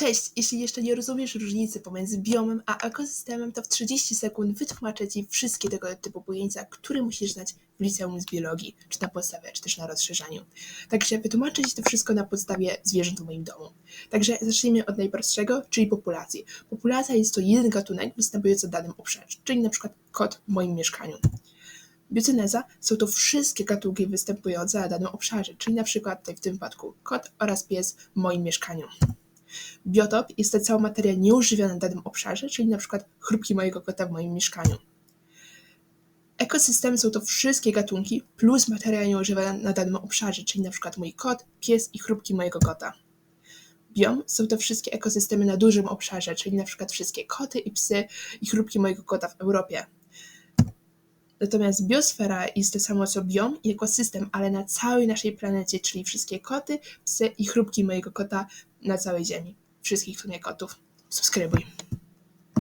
Cześć! Jeśli jeszcze nie rozumiesz różnicy pomiędzy biomem a ekosystemem, to w 30 sekund wytłumaczę Ci wszystkie tego typu pojęcia, które musisz znać w liceum z biologii, czy na podstawie, czy też na rozszerzaniu. Także wytłumaczę Ci to wszystko na podstawie zwierząt w moim domu. Także zacznijmy od najprostszego, czyli populacji. Populacja jest to jeden gatunek występujący w danym obszarze, czyli na przykład kot w moim mieszkaniu. Bioceneza są to wszystkie gatunki występujące na danym obszarze, czyli na przykład tutaj w tym wypadku kot oraz pies w moim mieszkaniu. Biotop jest to cała materia nieużywiona w danym obszarze, czyli na przykład chrupki mojego kota w moim mieszkaniu. Ekosystemy są to wszystkie gatunki plus materia nieużywana na danym obszarze, czyli na przykład mój kot, pies i chrupki mojego kota. Biom są to wszystkie ekosystemy na dużym obszarze, czyli na przykład wszystkie koty i psy i chrupki mojego kota w Europie. Natomiast biosfera jest to samo co biom i ekosystem, ale na całej naszej planecie, czyli wszystkie koty, psy i chrupki mojego kota na całej Ziemi. Wszystkich w sumie kotów. Subskrybuj.